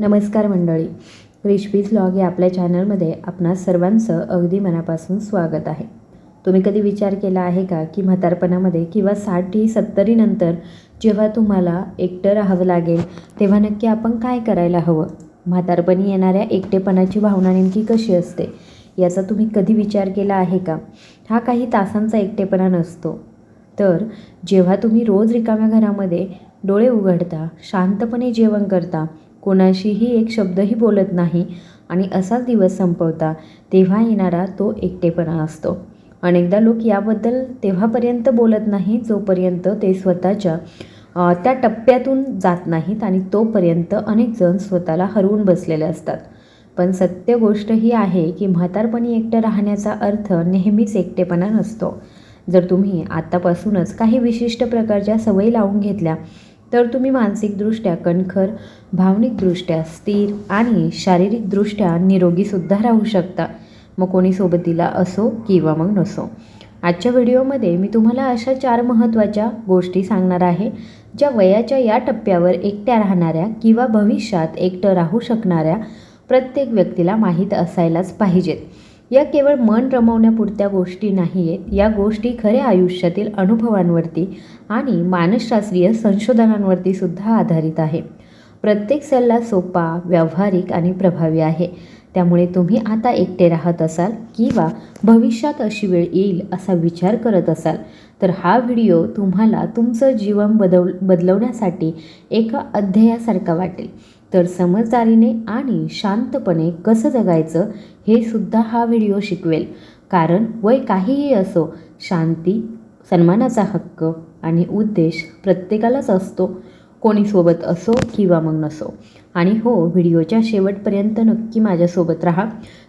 नमस्कार मंडळी. रिश्वीज लॉग या आपल्या चॅनलमध्ये आपणा सर्वांचं अगदी मनापासून स्वागत आहे. तुम्ही कधी विचार केला आहे का की म्हातारपणामध्ये किंवा साठी सत्तरीनंतर जेव्हा तुम्हाला एकटं राहावं लागेल तेव्हा नक्की आपण काय करायला हवं? म्हातारपणी येणाऱ्या एकटेपणाची भावना नेमकी कशी असते? याचा तुम्ही कधी विचार केला आहे का? हा काही तासांचा एकटेपणा नसतो. तर जेव्हा तुम्ही रोज रिकाम्या घरामध्ये डोळे उघडता शांतपणे जेवण करता कोणाशीही एक शब्दही बोलत नाही आणि असाच दिवस संपवता तेव्हा येणारा तो एकटेपणा असतो. अनेकदा लोक याबद्दल तेव्हापर्यंत बोलत नाही जोपर्यंत ते स्वतःच्या त्या टप्प्यातून जात नाहीत आणि तोपर्यंत अनेक जण स्वतःला हरवून बसलेले असतात. पण सत्य गोष्ट ही आहे की म्हातारपणी एकटं राहण्याचा अर्थ नेहमीच एकटेपणा नसतो. जर तुम्ही आत्तापासूनच काही विशिष्ट प्रकारच्या सवयी लावून घेतल्या तर तुम्ही मानसिकदृष्ट्या कणखर भावनिकदृष्ट्या स्थिर आणि शारीरिकदृष्ट्या निरोगीसुद्धा राहू शकता. मग कोणी सोबतीला असो किंवा मग नसो. आजच्या व्हिडिओमध्ये मी तुम्हाला अशा चार महत्त्वाच्या गोष्टी सांगणार आहे ज्या वयाच्या या टप्प्यावर एकट्या राहणाऱ्या किंवा भविष्यात एकटं राहू शकणाऱ्या प्रत्येक व्यक्तीला माहीत असायलाच पाहिजेत. या केवळ मन रमवण्यापुरत्या गोष्टी नाही आहेत या गोष्टी खऱ्या आयुष्यातील अनुभवांवरती आणि मानसशास्त्रीय संशोधनांवरती सुद्धा आधारित आहे. प्रत्येक सल्ला सोपा व्यावहारिक आणि प्रभावी आहे. त्यामुळे तुम्ही आता एकटे राहत असाल किंवा भविष्यात अशी वेळ येईल असा विचार करत असाल तर हा व्हिडिओ तुम्हाला तुमचं जीवन बदल बदलवण्यासाठी एका अध्यायासारखा वाटेल. तर समजदारीने आणि शांतपणे कसं जगायचं हे सुद्धा हा व्हिडिओ शिकवेल. कारण वय काहीही असो शांती सन्मानाचा हक्क आणि उद्देश प्रत्येकालाच असतो. कोणी सोबत असो किंवा मग नसो. आणि हो व्हिडिओच्या शेवटपर्यंत नक्की माझ्यासोबत राहा.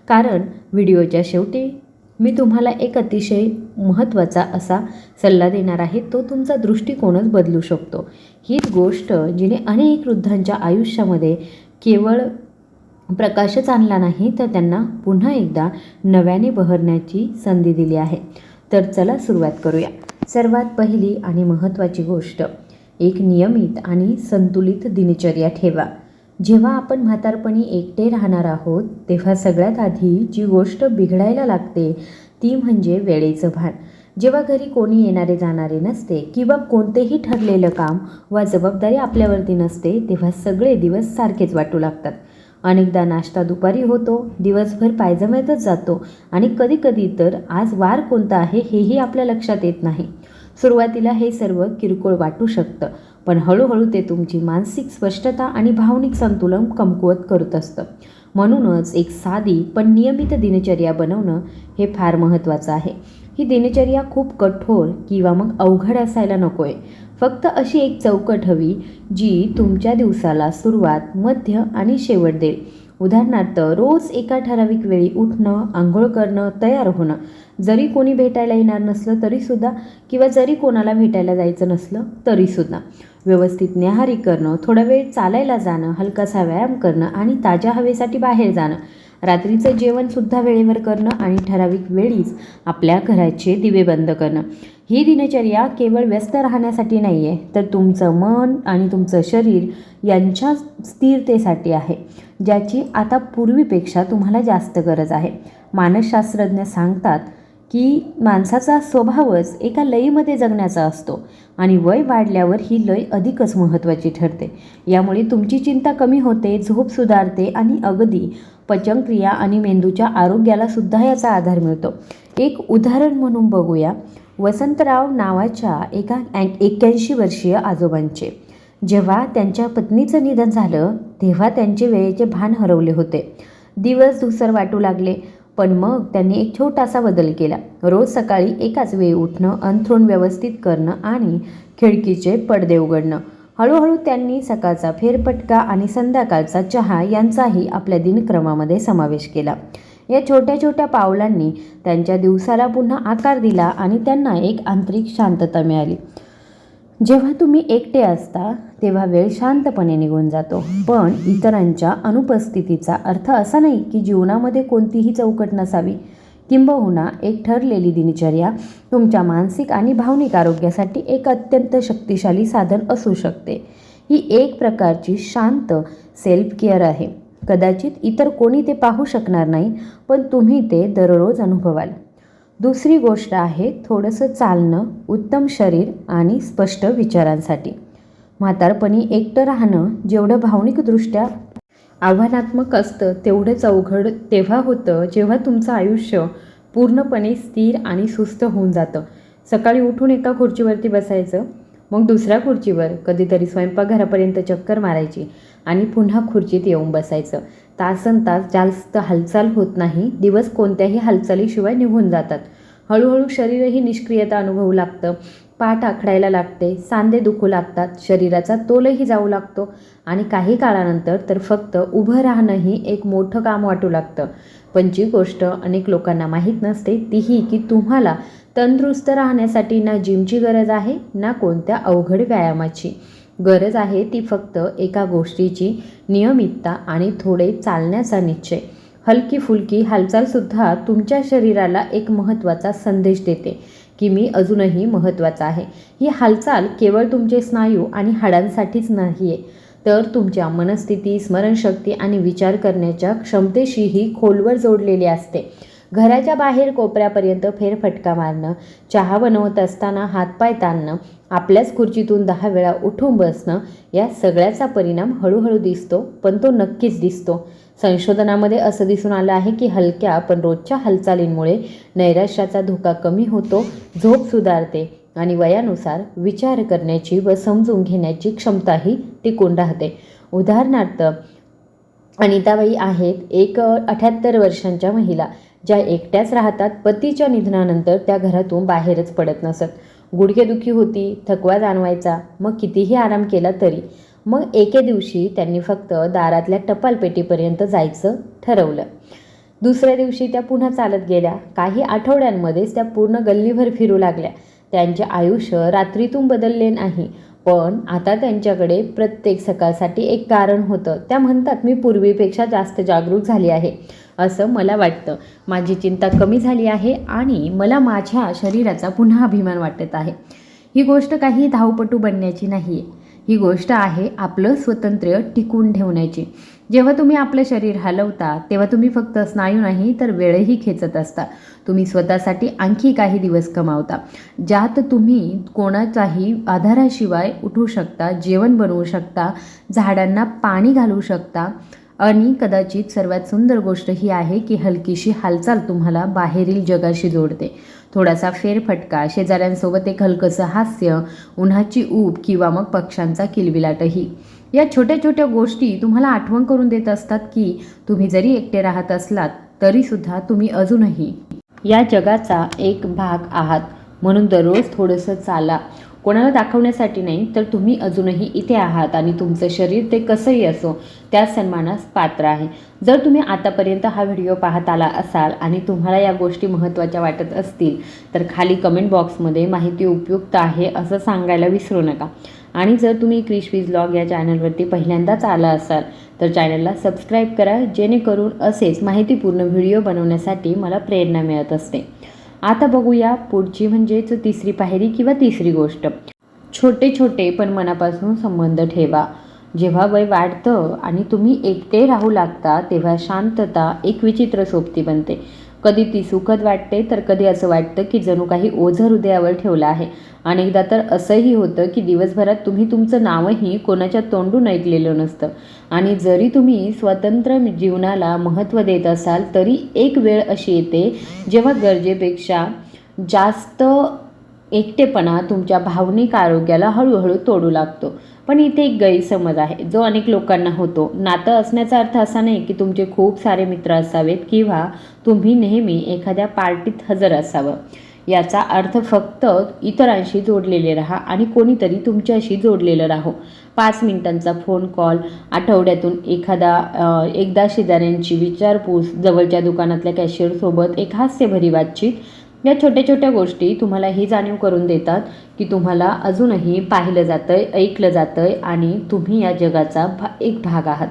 कारण व्हिडिओच्या शेवटी मी तुम्हाला एक अतिशय महत्त्वाचा असा सल्ला देणार आहे तो तुमचा दृष्टिकोनच बदलू शकतो. हीच गोष्ट जिने अनेक वृद्धांच्या आयुष्यामध्ये केवळ प्रकाशच आणला नाही तर त्यांना पुन्हा एकदा नव्याने बहरण्याची संधी दिली आहे. तर चला सुरुवात करूया. सर्वात पहिली आणि महत्त्वाची गोष्ट एक नियमित आणि संतुलित दिनचर्या ठेवा. जेव्हा आपण म्हातारपणी एकटे राहणार आहोत तेव्हा सगळ्यात आधी जी गोष्ट बिघडायला लागते ती म्हणजे वेळेचं भान. जेव्हा घरी कोणी येणारे जाणारे नसते किंवा कोणतेही ठरलेलं काम वा जबाबदारी आपल्यावरती नसते तेव्हा सगळे दिवस सारखेच वाटू लागतात. अनेकदा नाश्ता दुपारी होतो दिवसभर पायजम्यातच जातो आणि कधीकधी तर आज वार कोणता आहे हेही आपल्या लक्षात येत नाही. सुरुवातीला हे सर्व किरकोळ वाटू शकतं पण हळूहळू ते तुमची मानसिक स्पष्टता आणि भावनिक संतुलन कमकुवत करत असतं. म्हणूनच एक साधी पण नियमित दिनचर्या बनवणं हे फार महत्त्वाचं आहे. ही दिनचर्या खूप कठोर किंवा मग अवघड असायला नको आहे फक्त अशी एक चौकट हवी जी तुमच्या दिवसाला सुरुवात मध्य आणि शेवट देईल. उदाहरणार्थ रोज एका ठराविक वेळी उठणं आंघोळ करणं तयार होणं. जरी कोणी भेटायला येणार नसलं तरीसुद्धा किंवा जरी कोणाला भेटायला जायचं नसलं तरीसुद्धा व्यवस्थित न्याहारी करणं थोडा वेळ चालायला जाणं हलकासा व्यायाम करणं आणि ताज्या हवेसाठी बाहेर जाणं. रात्रीचं जेवणसुद्धा वेळेवर करणं आणि ठराविक वेळीच आपल्या घराचे दिवे बंद करणं. ही दिनचर्या केवळ व्यस्त राहण्यासाठी नाही आहे तर तुमचं मन आणि तुमचं शरीर यांच्या स्थिरतेसाठी आहे ज्याची आता पूर्वीपेक्षा तुम्हाला जास्त गरज आहे. मानसशास्त्रज्ञ सांगतात की माणसाचा स्वभावच एका लयीमध्ये जगण्याचा असतो आणि वय वाढल्यावर ही लय अधिकच महत्त्वाची ठरते. यामुळे तुमची चिंता कमी होते झोप सुधारते आणि अगदी पचनक्रिया आणि मेंदूच्या आरोग्याला सुद्धा याचा आधार मिळतो. एक उदाहरण म्हणून बघूया. वसंतराव नावाच्या एका एक्क्याऐंशी वर्षीय आजोबांचे. जेव्हा त्यांच्या पत्नीचं निधन झालं तेव्हा त्यांचे वेळेचे भान हरवले होते. दिवस धुसर वाटू लागले पण मग त्यांनी एक छोटासा बदल केला. रोज सकाळी एकाच वेळी उठणं अंथरूण व्यवस्थित करणं आणि खिडकीचे पडदे उघडणं. हळूहळू त्यांनी सकाळचा फेरपटका आणि संध्याकाळचा चहा यांचाही आपल्या दिनक्रमामध्ये समावेश केला. या छोट्या छोट्या पावलांनी त्यांच्या दिवसाला पुन्हा आकार दिला आणि त्यांना एक आंतरिक शांतता मिळाली. जेव्हा तुम्ही एकटे असता तेव्हा वेळ शांतपणे निघून जातो. पण इतरांच्या अनुपस्थितीचा अर्थ असा नाही की जीवनामध्ये कोणतीही चौकट नसावी. किंबहुना एक ठरलेली दिनचर्या तुमच्या मानसिक आणि भावनिक आरोग्यासाठी एक अत्यंत शक्तिशाली साधन असू शकते. ही एक प्रकारची शांत सेल्फ केअर आहे. कदाचित इतर कोणी ते पाहू शकणार नाही पण तुम्ही ते दररोज अनुभवाल. दुसरी गोष्ट आहे थोडंसं चालणं उत्तम शरीर आणि स्पष्ट विचारांसाठी. म्हातारपणी एकटं राहणं जेवढं भावनिकदृष्ट्या आव्हानात्मक असतं तेवढंच अवघड तेव्हा होतं जेव्हा तुमचं आयुष्य पूर्णपणे स्थिर आणि सुस्त होऊन जातं. सकाळी उठून एका खुर्चीवरती बसायचं मग दुसऱ्या खुर्चीवर कधीतरी स्वयंपाकघरापर्यंत चक्कर मारायची आणि पुन्हा खुर्चीत येऊन बसायचं. तासन तास जास्त हालचाल होत नाही दिवस कोणत्याही हालचालीशिवाय निघून जातात. हळूहळू शरीरही निष्क्रियता अनुभवू लागतं. पाठ आखडायला लागते सांधे दुखू लागतात शरीराचा तोलही जाऊ लागतो आणि काही काळानंतर तर फक्त उभं राहणंही एक मोठं काम वाटू लागतं. पण जी गोष्ट अनेक लोकांना माहीत नसते तीही की तुम्हाला तंदुरुस्त राहण्यासाठी ना जिमची गरज आहे ना कोणत्या अवघड व्यायामाची. गरज आहे ती फक्त एका गोष्टीची नियमितता आणि थोडे चालण्याचा निश्चय. हलकी फुलकी हालचालसुद्धा तुमच्या शरीराला एक महत्त्वाचा संदेश देते. की मी अजूनही महत्त्वाचा आहे. ही हालचाल केवळ तुमचे स्नायू आणि हाडांसाठीच नाही आहे तर तुमच्या मनस्थिती स्मरणशक्ती आणि विचार करण्याच्या क्षमतेशीही खोलवर जोडलेली असते. घराच्या बाहेर कोपऱ्यापर्यंत फेरफटका मारणं चहा बनवत असताना हातपाय ताणणं आपल्याच खुर्चीतून दहा वेळा उठून बसणं या सगळ्याचा परिणाम हळूहळू दिसतो पण तो नक्कीच दिसतो. संशोधनामध्ये असं दिसून आलं आहे की हलक्या पण रोजच्या हालचालींमुळे नैराश्याचा धोका कमी होतो झोप सुधारते आणि वयानुसार विचार करण्याची व समजून घेण्याची क्षमताही टिकून राहते. उदाहरणार्थ अनिताबाई आहेत एक अठ्याहत्तर वर्षांच्या महिला ज्या एकट्याच राहतात पतीच्या निधनानंतर त्या घरातून बाहेरच पडत नसत. गुडघेदुखी होती थकवा जाणवायचा मग कितीही आराम केला तरी. मग एके दिवशी त्यांनी फक्त दारातल्या टपालपेटीपर्यंत जायचं ठरवलं. दुसऱ्या दिवशी त्या पुन्हा चालत गेल्या. काही आठवड्यांमध्येच त्या पूर्ण गल्लीभर फिरू लागल्या. त्यांचे आयुष्य रात्रीतून बदलले नाही. पण आता त्यांच्याकडे प्रत्येक सकाळसाठी एक कारण होतं. त्या म्हणतात मी पूर्वीपेक्षा जास्त जागरूक झाली आहे. असं मला वाटतं. माझी चिंता कमी झाली आहे आणि मला माझ्या शरीराचा पुन्हा अभिमान वाटत आहे. ही गोष्ट काही धावपटू बनण्याची नाही आहे ही गोष्ट आहे आपलं स्वतंत्र टिकवून ठेवण्याची. जेव्हा तुम्ही आपलं शरीर हलवता तेव्हा तुम्ही फक्त स्नायू नाही तर वेळही खेचत असता. तुम्ही स्वतःसाठी आणखी काही दिवस कमावता ज्यात तुम्ही कोणाचाही आधाराशिवाय उठू शकता जेवण बनवू शकता झाडांना पाणी घालू शकता आणि कदाचित सर्वात सुंदर गोष्ट ही आहे की हलकीशी हालचाल तुम्हाला बाहेरील जगाशी जोडते. थोडासा फेरफटका शेजाऱ्यांसोबत एक हलकंसं हास्य उन्हाची ऊब किंवा मग पक्ष्यांचा किलबिलाटही. या छोट्या छोट्या गोष्टी तुम्हाला आठवण करून देत असतात की तुम्ही जरी एकटे राहत असलात तरीसुद्धा तुम्ही अजूनही या जगाचा एक भाग आहात. म्हणून दररोज थोडंसं चाला. कोणाला दाखवण्यासाठी नाही तर तुम्ही अजूनही इथे आहात आणि तुमचं शरीर ते कसंही असो त्या सन्मानास पात्र आहे. जर तुम्ही आतापर्यंत हा व्हिडिओ पाहत आला असाल आणि तुम्हाला या गोष्टी महत्त्वाच्या वाटत असतील तर खाली कमेंट बॉक्समध्ये माहिती उपयुक्त आहे असं सांगायला विसरू नका. आणि जर तुम्ही क्रिशवीज लॉग या चॅनलवरती पहिल्यांदाच आला असाल तर चॅनलला सबस्क्राईब करा जेणेकरून असेच माहितीपूर्ण व्हिडिओ बनवण्यासाठी मला प्रेरणा मिळत असते. आता बघूया पुढची म्हणजेच तिसरी पायरी किंवा तिसरी गोष्ट. छोटे छोटे पण मनापासून संबंध ठेवा. जेव्हा वय वाढतं आणि तुम्ही एकटे राहू लागता तेव्हा शांतता एक विचित्र सोबती बनते. कधी ती सुखद वाटते तर कधी असं वाटतं की जणू काही ओझं हृदयावर ठेवलं आहे. अनेकदा तर असंही होतं की दिवसभरात तुम्ही तुमचं नावही कोणाच्या तोंडून ऐकलेलं नसतं. आणि जरी तुम्ही स्वतंत्र जीवनाला महत्त्व देत असाल तरी एक वेळ अशी येते जेव्हा गरजेपेक्षा जास्त एकटेपणा तुमच्या भावनिक आरोग्याला हळूहळू तोडू लागतो. पण इथे एक गैरसमज आहे. जो अनेक लोकांना होतो. नातं असण्याचा अर्थ असा नाही की तुमचे खूप सारे मित्र असावेत किंवा तुम्ही नेहमी एखाद्या पार्टीत हजर असावं. याचा अर्थ फक्त इतरांशी जोडलेले राहा आणि कोणीतरी तुमच्याशी जोडलेलं राहो. पाच मिनिटांचा फोन कॉल आठवड्यातून एखादा एकदा शेजाऱ्यांची विचारपूस जवळच्या दुकानातल्या कॅशियरसोबत एक हास्यभरी बातचीत या छोट्या छोट्या गोष्टी तुम्हाला ही जाणीव करून देतात की तुम्हाला अजूनही पाहिलं जातं आहे ऐकलं जातं आहे आणि तुम्ही या जगाचा भा एक भाग आहात.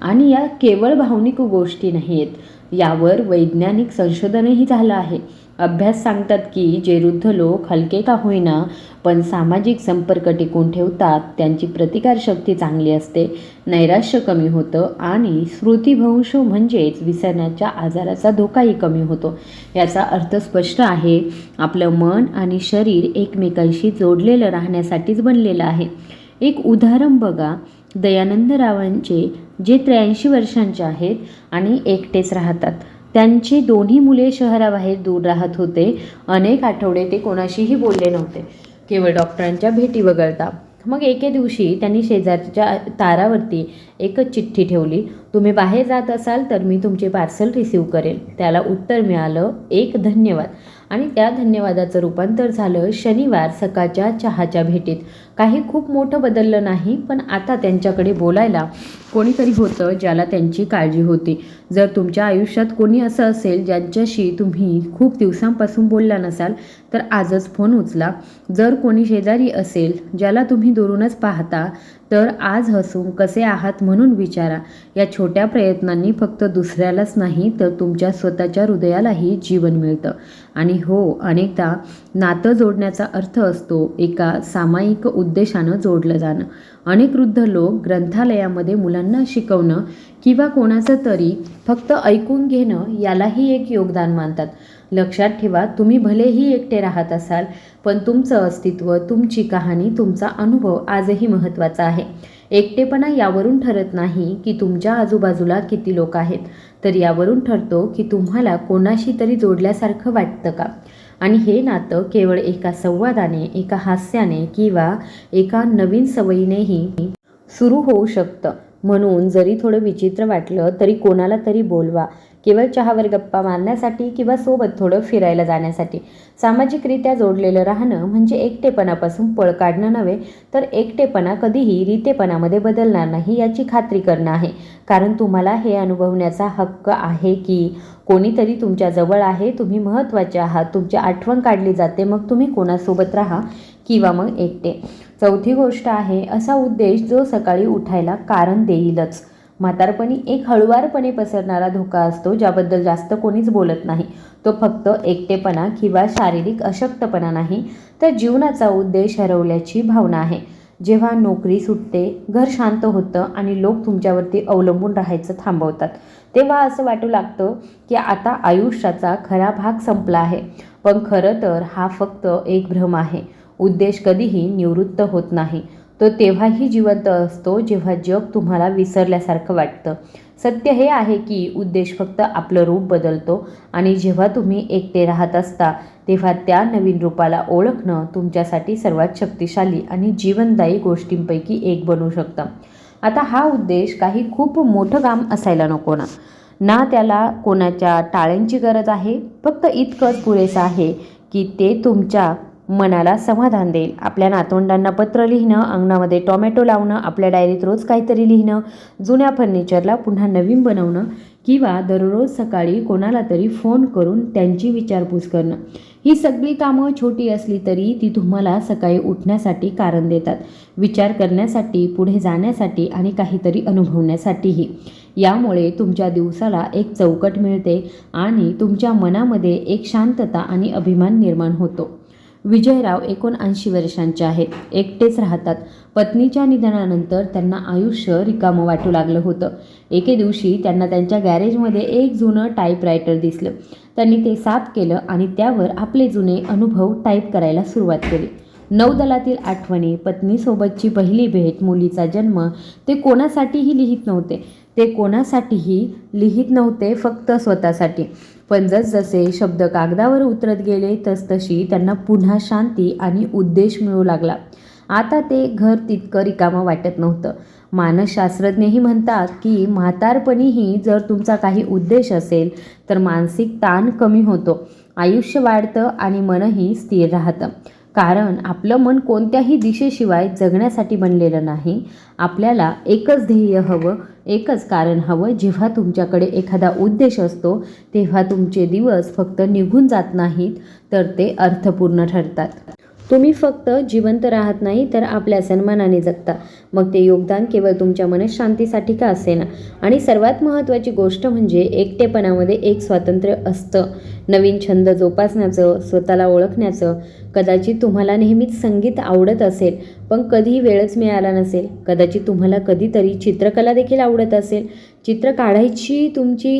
आणि या केवळ भावनिक गोष्टी नाही आहेत यावर वैज्ञानिक संशोधनही झालं आहे. अभ्यास सांगतात की जे वृद्ध लोक हलके का होईना पण सामाजिक संपर्क टिकून ठेवतात त्यांची प्रतिकारशक्ती चांगली असते नैराश्य कमी होतं आणि स्मृतिभ्रंश म्हणजेच विसरण्याच्या आजाराचा धोकाही कमी होतो. याचा अर्थ स्पष्ट आहे आपलं मन आणि शरीर एकमेकांशी जोडलेलं राहण्यासाठीच बनलेलं आहे. एक उदाहरण बघा दयानंद रावांचे जे त्र्याऐंशी वर्षांचे आहेत आणि एकटेच राहतात. त्यांची दोन्ही मुले शहराबाहेर दूर राहत होते. अनेक आठवडे ते कोणाशीही बोलले नव्हते. केवळ डॉक्टरांच्या भेटी वगळता. मग एके दिवशी त्यांनी शेजारच्या तारावरती एकच चिठ्ठी ठेवली. तुम्ही बाहेर जात असाल तर मी तुमचे पार्सल रिसीव करेन त्याला उत्तर मिळालं एक धन्यवाद. आणि त्या धन्यवादाचं रूपांतर झालं शनिवार सकाळच्या चहाच्या भेटीत. काही खूप मोठं बदललं नाही पण आता त्यांच्याकडे बोलायला कोणीतरी होतं ज्याला त्यांची काळजी होती. जर तुमच्या आयुष्यात कोणी असं असेल ज्यांच्याशी तुम्ही खूप दिवसांपासून बोलला नसाल तर आजच फोन उचला. जर कोणी शेजारी असेल ज्याला तुम्ही दुरूनच पाहता तर आज हसून कसे आहात म्हणून विचारा. या छोट्या प्रयत्नांनी फक्त दुसऱ्यालाच नाही तर तुमच्या स्वतःच्या हृदयालाही जीवन मिळतं. आणि हो अनेकदा नातं जोडण्याचा अर्थ असतो एका सामायिक उद्देशानं जोडलं जाणं. अनेक वृद्ध लोक ग्रंथालयामध्ये मुलांना शिकवणं किंवा कोणाचं तरी फक्त ऐकून घेणं यालाही एक योगदान मानतात. लक्षात ठेवा तुम्ही भलेही एकटे राहत असाल पण तुमचं अस्तित्व तुमची कहाणी तुमचा अनुभव आजही महत्त्वाचा आहे. एकटेपणा यावरून ठरत नाही की तुमच्या आजूबाजूला किती लोक आहेत. तर यावरून ठरतो की तुम्हाला कोणाशी तरी जोडल्यासारखं वाटतं का? आणि हे नातं केवळ एका संवादाने एका हास्याने किंवा एका नवीन सवयीनेही सुरू होऊ शकतं. म्हणून जरी थोडं विचित्र वाटलं तरी कोणाला तरी बोलवा. केवळ चहावर गप्पा मारण्यासाठी किंवा सोबत थोडं फिरायला जाण्यासाठी. सामाजिकरित्या जोडलेलं राहणं म्हणजे एकटेपणापासून पळ काढणं नव्हे तर एकटेपणा कधीही रितेपणामध्ये बदलणार नाही याची खात्री करणं आहे. कारण तुम्हाला हे अनुभवण्याचा हक्क आहे की कोणीतरी तुमच्या जवळ आहे तुम्ही महत्त्वाचे आहात तुमची आठवण काढली जाते मग तुम्ही कोणासोबत राहा किंवा मग एकटे. चौथी गोष्ट आहे असा उद्देश जो सकाळी उठायला कारण देईलच. म्हातारपणी एक हळुवारपणे पसरणारा धोका असतो ज्याबद्दल जास्त कोणीच बोलत नाही. तो फक्त एकटेपणा किंवा शारीरिक अशक्तपणा नाही तर जीवनाचा उद्देश हरवल्याची भावना आहे. जेव्हा नोकरी सुटते घर शांत होतं आणि लोक तुमच्यावरती अवलंबून राहायचं थांबवतात तेव्हा असं वाटू लागतं की आता आयुष्याचा खरा भाग संपला आहे. पण खरं तर हा फक्त एक भ्रम आहे. उद्देश कधीही निवृत्त होत नाही. तो तेव्हाही जिवंत असतो जेव्हा जग तुम्हाला विसरल्यासारखं वाटतं. सत्य हे आहे की उद्देश फक्त आपलं रूप बदलतो आणि जेव्हा तुम्ही एकटे राहत असता तेव्हा त्या नवीन रूपाला ओळखणं तुमच्यासाठी सर्वात शक्तिशाली आणि जीवनदायी गोष्टींपैकी एक बनू शकतं. आता हा उद्देश काही खूप मोठं काम असायला नको ना. ना त्याला कोणाच्या टाळ्यांची गरज आहे फक्त इतकंच पुरेसं आहे की ते तुमच्या मनाला समाधान देईल. आपल्या नातवंडांना पत्र लिहिणं अंगणामध्ये टोमॅटो लावणं आपल्या डायरीत रोज काहीतरी लिहिणं जुन्या फर्निचरला पुन्हा नवीन बनवणं किंवा दररोज सकाळी कोणाला तरी फोन करून त्यांची विचारपूस करणं. ही सगळी कामं छोटी असली तरी ती तुम्हाला सकाळी उठण्यासाठी कारण देतात. विचार करण्यासाठी पुढे जाण्यासाठी आणि काहीतरी अनुभवण्यासाठीही. यामुळे तुमच्या दिवसाला एक चौकट मिळते आणि तुमच्या मनामध्ये एक शांतता आणि अभिमान निर्माण होतो. विजयराव एकोणऐंशी वर्षांचे आहेत. एकटेच राहतात. पत्नीच्या निधनानंतर त्यांना आयुष्य रिकामं वाटू लागलं होतं. एके दिवशी त्यांना त्यांच्या गॅरेजमध्ये एक जुनं टाईपरायटर दिसलं. त्यांनी ते साफ केलं आणि त्यावर आपले जुने अनुभव टाईप करायला सुरुवात केली. नौदलातील आठवणी पत्नीसोबतची पहिली भेट मुलीचा जन्म ते कोणासाठीही लिहित नव्हते. ते कोणासाठीही लिहित नव्हते फक्त स्वतःसाठी. पण जसजसे शब्द कागदावर उतरत गेले तसतशी त्यांना पुन्हा शांती आणि उद्देश मिळू लागला. आता ते घर तितकं रिकामं वाटत नव्हतं. मानसशास्त्रज्ञही म्हणतात की म्हातारपणीही जर तुमचा काही उद्देश असेल तर मानसिक ताण कमी होतो. आयुष्य वाढतं आणि मनही स्थिर राहतं. कारण आपलं मन कोणत्याही दिशेशिवाय जगण्यासाठी बनलेलं नाही. आपल्याला एकच ध्येय हवं एकच कारण हवं. जेव्हा तुमच्याकडे एखादा उद्देश असतो तेव्हा तुमचे दिवस फक्त निघून जात नाहीत तर ते अर्थपूर्ण ठरतात. तुम्ही फक्त जिवंत राहत नाही तर आपल्या सन्मानाने जगता. मग ते योगदान केवळ तुमच्या मनशांतीसाठी का असेना? आणि सर्वात महत्त्वाची गोष्ट म्हणजे एकटेपणामध्ये एक स्वातंत्र्य असतं. नवीन छंद जोपासण्याचं स्वतःला ओळखण्याचं कदाचित तुम्हाला नेहमीच संगीत आवडत असेल पण कधीही वेळच मिळाला नसेल. कदाचित तुम्हाला कधीतरी चित्रकला देखील आवडत असेल. चित्र काढायची तुमची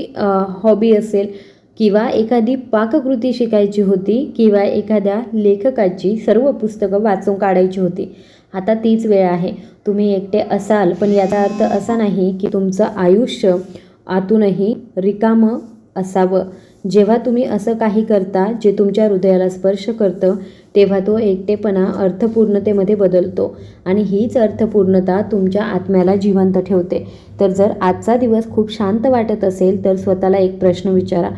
हॉबी असेल किंवा एखादी पाककृती शिकायची होती किंवा एखाद्या लेखकाची सर्व पुस्तकं वाचून काढायची होती. आता तीच वेळ आहे. तुम्ही एकटे असाल पण याचा अर्थ असा नाही की तुमचं आयुष्य आतूनही रिकामं असावं. जेव्हा तुम्ही असं काही करता जे तुमच्या हृदयाला स्पर्श करतं तेव्हा तो एकटेपणा अर्थपूर्णतेमध्ये बदलतो आणि हीच अर्थपूर्णता तुमच्या आत्म्याला जिवंत ठेवते. तर जर आजचा दिवस खूप शांत वाटत असेल तर स्वतःला एक प्रश्न विचारा.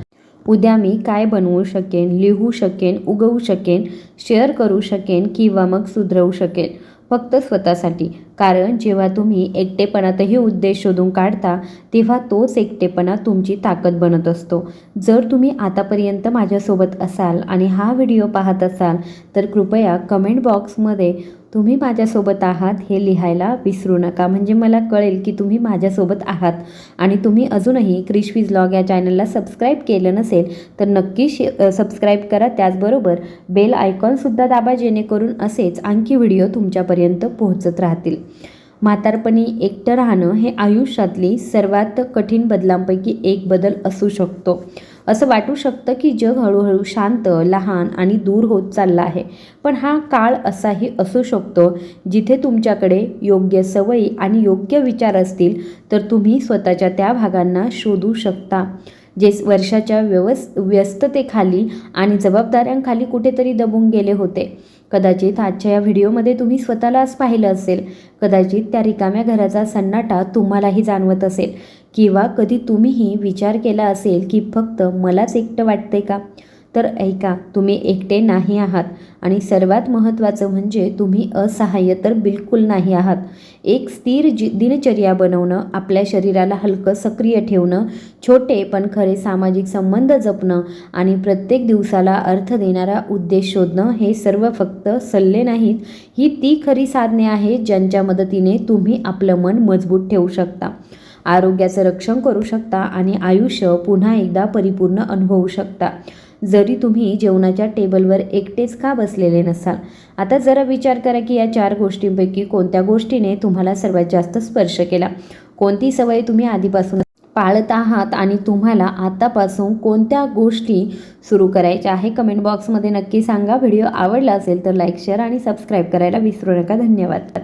उद्या मी काय बनवू शकेन लिहू शकेन उगवू शकेन शेअर करू शकेन किंवा मग सुधरवू शकेन. फक्त स्वतःसाठी. कारण जेव्हा तुम्ही एकटेपणातही उद्देश शोधून काढता तेव्हा तोच एकटेपणा तुमची ताकद बनत असतो. जर तुम्ही आतापर्यंत माझ्यासोबत असाल आणि हा व्हिडिओ पाहत असाल तर कृपया कमेंट बॉक्समध्ये तुम्ही माझ्यासोबत आहात हे लिहायला विसरू नका. म्हणजे मला कळेल की तुम्ही माझ्यासोबत आहात आणि तुम्ही अजूनही क्रिशवीज लॉग या चॅनलला सबस्क्राईब केलं नसेल तर नक्की शे सबस्क्राईब करा. त्याचबरोबर बेल आयकॉनसुद्धा दाबा जेणेकरून असेच आणखी व्हिडिओ तुमच्यापर्यंत पोहोचत राहतील. म्हातारपणी एकटं राहणं हे आयुष्यातली सर्वात कठीण बदलांपैकी एक बदल असू शकतो. असं वाटू शकतं की जग हळूहळू शांत लहान आणि दूर होत चाललं आहे. पण हा काळ असाही असू शकतो जिथे तुमच्याकडे योग्य सवयी आणि योग्य विचार असतील तर तुम्ही स्वतःच्या त्या भागांना शोधू शकता. जे वर्षाच्या व्यवस् व्यस्ततेखाली आणि जबाबदाऱ्यांखाली कुठेतरी दबून गेले होते. कदाचित आजच्या या व्हिडिओमध्ये तुम्ही स्वतःलाच पाहिलं असेल. कदाचित त्या रिकाम्या घराचा सन्नाटा तुम्हालाही जाणवत असेल. किंवा कधी तुम्हीही विचार केला असेल की फक्त मलाच एकटं वाटतंय का? तर ऐका तुम्ही एकटे नाही आहात आणि सर्वात महत्त्वाचं म्हणजे तुम्ही असहाय्य तर बिलकुल नाही आहात. एक स्थिर जी दिनचर्या बनवणं आपल्या शरीराला हलकं सक्रिय ठेवणं छोटे पण खरे सामाजिक संबंध जपणं आणि प्रत्येक दिवसाला अर्थ देणारा उद्देश शोधणं हे सर्व फक्त सल्ले नाहीत. ही ती खरी साधने आहेत ज्यांच्या मदतीने तुम्ही आपलं मन मजबूत ठेवू शकता आरोग्याचं रक्षण करू शकता आणि आयुष्य पुन्हा एकदा परिपूर्ण अनुभवू शकता. जरी तुम्ही जेवणाच्या टेबलवर एकटेच का बसलेले नसाल? आता जरा विचार करा की या चार गोष्टींपैकी कोणत्या गोष्टीने तुम्हाला सर्वात जास्त स्पर्श केला? कोणती सवय तुम्ही आधीपासून पाळत आहात आणि तुम्हाला आतापासून कोणत्या गोष्टी सुरू करायच्या आहे? कमेंट बॉक्समध्ये नक्की सांगा. व्हिडिओ आवडला असेल तर लाईक शेअर आणि सबस्क्राईब करायला विसरू नका. धन्यवाद.